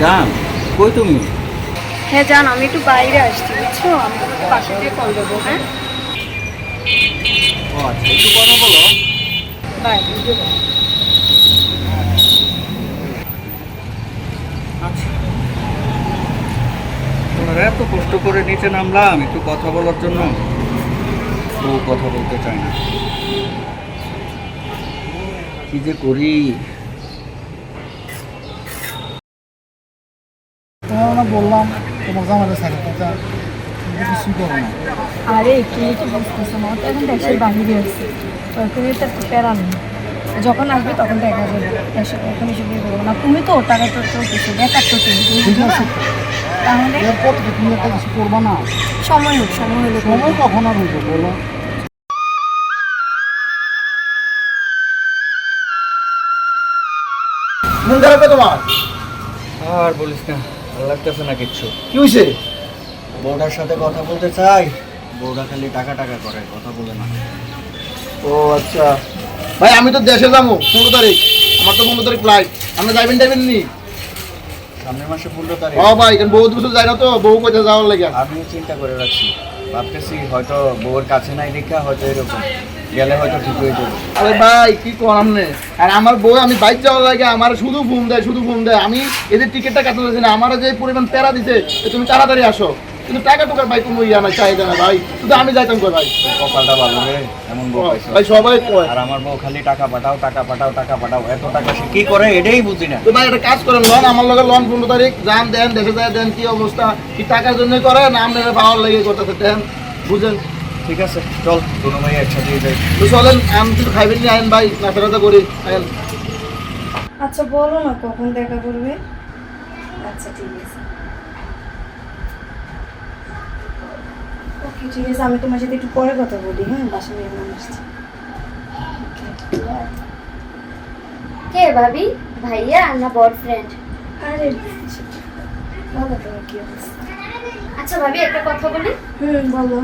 জান কই তুমি? হ্যাঁ জান আমি একটু বাইরে আসছি বুঝছ? আমি তোমাকে পাশে দিয়ে কল দেবো হ্যাঁ? ও আচ্ছা একটু কথা বলো। বাই আচ্ছা। তোমরা এত কষ্ট করে নিচে নামলাম একটু কথা বলার জন্য। ও কথা বলতে চাই না। কি যে করি? তোমার বললাম তোমার কথা কিছুই করো না। আরে কে কি বুঝতেছো না? এখন দেশের বাহিরে আছে। তুমি তো একটু প্যারা নেই। যখন আসবে তখন দেখা যাবে। দেশে এখন এসব বিয়ে করব না। তুমি তো টাকা তো চলতেছো বেকার তো তুমি তুমি ঠিক বুঝো না? আছে। তাহলে এরপর তুমি একটা কিছু করবা না? সময় হোক সময় হলে। সময় কখন আর হইবে বলো? মন খারাপ তো তোমার? আর বলিস না ভালো লাগতেছে না কিচ্ছু। কি হয়েছে বউটার সাথে কথা বলতে চাই বউটা খালি টাকা টাকা করে কথা বলে না। ও আচ্ছা। ভাই আমি তো দেশে যাব পনেরো তারিখ। আমার তো পনেরো তারিখ ফ্লাইট আপনি যাইবেন যাইবেন নি? সামনের মাসে পনেরো তারিখ। ও ভাই কারণ বহুত বছর যাই না তো বউ কোথায় যাওয়ার লাগে। আমিও চিন্তা করে রাখছি। ভাবতেছি হয়তো বউয়ের কাছে নাই দেখা হয়তো এরকম। গেলে হয়তো ঠিক হয়ে যাবে। আরে ভাই কি করাম নে? আর আমার বউ আমি বাইক যাওয়ার লাগে আমার শুধু ফোন দেয় শুধু ফোন দেয়। আমি এদের টিকিটটা কাটতে পারছি না। আমার যে পরিমাণ প্যারা দিছে তুমি তাড়াতাড়ি আসো। কিন্তু টাকা টুকার ভাই কোনো ইয়া নাই চাহিদা না ভাই। শুধু আমি যাইতাম কই ভাই? কপালটা ভালো রে এমন বউ ভাই সবাই কয়। আর আমার বউ খালি টাকা পাঠাও টাকা পাঠাও টাকা পাঠাও এত টাকা সে কি করে এটাই বুঝি না। তো ভাই একটা কাজ করেন লন আমার লগে লন পনেরো তারিখ যান দেন দেশে যায় দেন কি অবস্থা কি টাকার জন্যই করে না আপনার পাওয়ার লেগে করতেছে দেন বুঝেন। ঠিক আছে চল দুনো ভাই একসাথে যাই তো চলেন আমি কিছু খাইবেন নি আইন ভাই টাস্তা করি আইন। আচ্ছা বলো না কখন দেখা করবে? আচ্ছা ঠিক আছে। ওকে ঠিক আছে আমি তোমার সাথে একটু পরে কথা বলি হ্যাঁ? বাসা মেহমান আসছে। কে ভাবি? ভাইয়া না বয়ফ্রেন্ড আরে বলো তোমার কি অবস্থা? আচ্ছা ভাবি একটা কথা বলি। হুম বলো।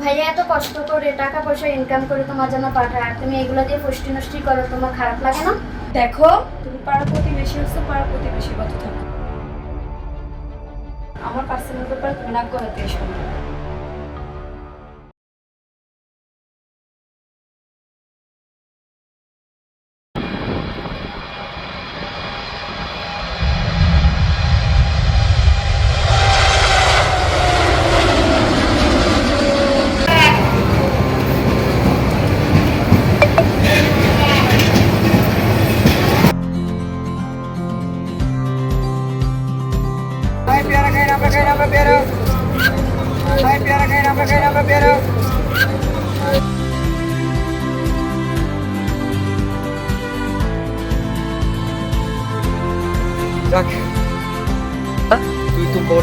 ভাইয়া, এত কষ্ট করে টাকা পয়সা ইনকাম করে তোমার জন্য পাঠায়, তুমি এগুলো দিয়ে পুষ্টি নষ্টি করো, তোমার খারাপ লাগে না? দেখো, তুমি পাড়া প্রতিবেশী হচ্ছে, পাড়া প্রতিবেশী কত থাকো। আমার পার্সোনাল ব্যাপার তুমি নাক গলাতে এসো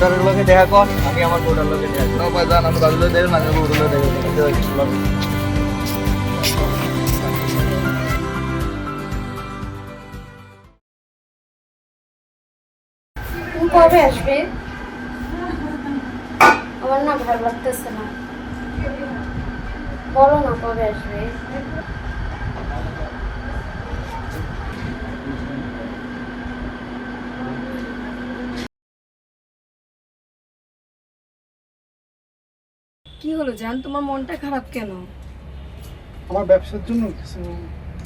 বর্ডারের লগে দেখা কর আমি আমার বর্ডার লগে দেখা করি। ভাই যান আমি না আমি বউগুলো দেবেন তুমি কবে আসবে? আমার না ভালো লাগতেছে না। বলো না কবে আসবে। কি হলো জান? তোমার মনটা খারাপ কেন? আমার ব্যবসার জন্য কিছু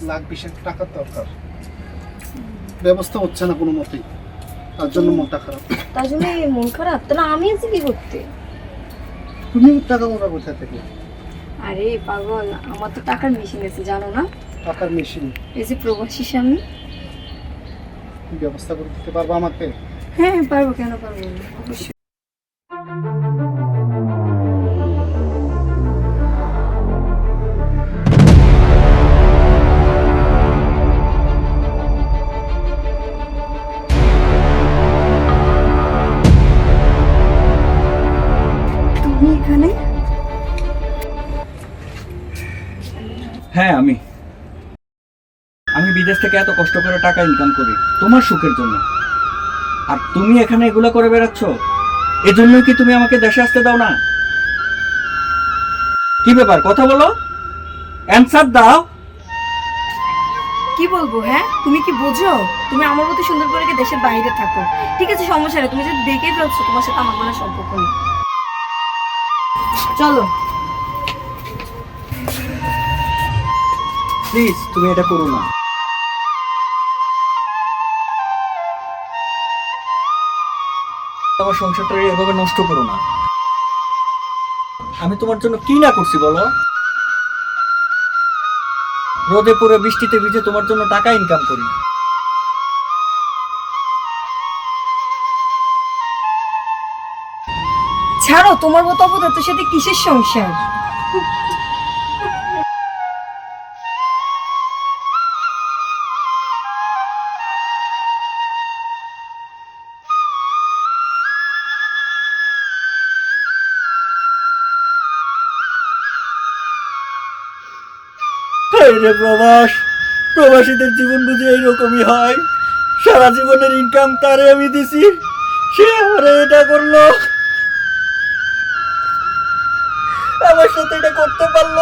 লাখ বিশেক টাকার দরকার। ব্যবস্থা হচ্ছে না কোনো মতেই। তার জন্য মনটা খারাপ। তার জন্য এই মন খারাপ? তাহলে আমি আছি কি করতে? তুমি টাকা মোটা কোথা থেকে আরে পাগল আমার তো টাকার মেশিন আছে জানো না? টাকার মেশিন এই যে প্রবাসী স্বামী। ব্যবস্থা করে দিতে পারব আমাকে? হ্যাঁ পারব কেন পারব অবশ্যই। হ্যাঁ আমি। আমি বিদেশ থেকে এত কষ্ট করে টাকা ইনকাম করি, তোমার সুখের জন্য। আর তুমি এখানে এগুলো করে বেড়াচ্ছ, এজন্যই কি তুমি আমাকে দেশে আসতে দাও না? কি ব্যাপার, কথা বলো। অ্যান্সার দাও। কি বলব হ্যাঁ? তুমি কি বোঝো? তুমি আমার মতো সুন্দর করে দেশের বাইরে থাকো? ঠিক আছে, সমস্যা নেই। তুমি যদি দেখে ফেলছো, তোমার সাথে আমার কোনো সম্পর্ক নেই। চলো। প্লিজ তুমি এটা করো না। আমার সংসারটা এভাবে নষ্ট করো না। আমি তোমার জন্য কি না করছি বলো? রোদে পড়ে বৃষ্টিতে ভিজে তোমার জন্য টাকা ইনকাম করি। ছাড়ো, তোমার মতো অপদার্থের সাথে কিসের সংসার? রে প্রবাস প্রবাসীদের জীবন বুঝি এইরকমই হয়। সারা জীবনের ইনকাম তারে আমি দিছি, সে আমারে এটা করল। আমার সাথে এটা করতে পারল।